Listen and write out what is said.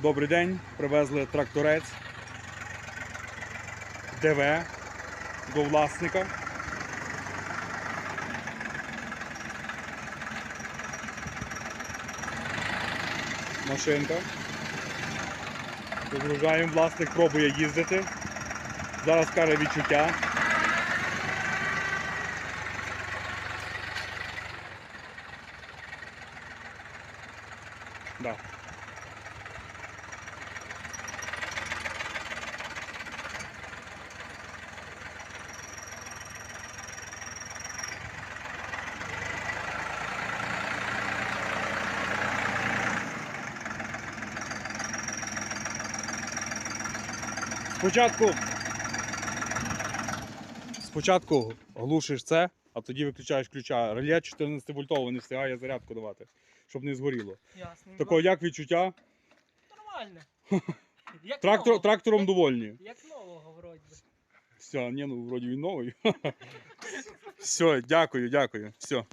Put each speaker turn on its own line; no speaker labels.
Добрий день. Привезли тракторець ДВ до власника. Машинка. Вигружаємо, власник пробує їздити. Зараз каже відчуття. Да. Спочатку. Спочатку глушиш це, а тоді виключаєш ключа. Реле 14 вольтове не встигає зарядку давати, щоб не згоріло.
Ясно.
Такого як відчуття?
Нормально. Як
Трактор,
нового.
трактором
Як-
довольні.
Як нового вроді.
Все, ні, ну вроді він новий. Все, дякую, дякую. Все.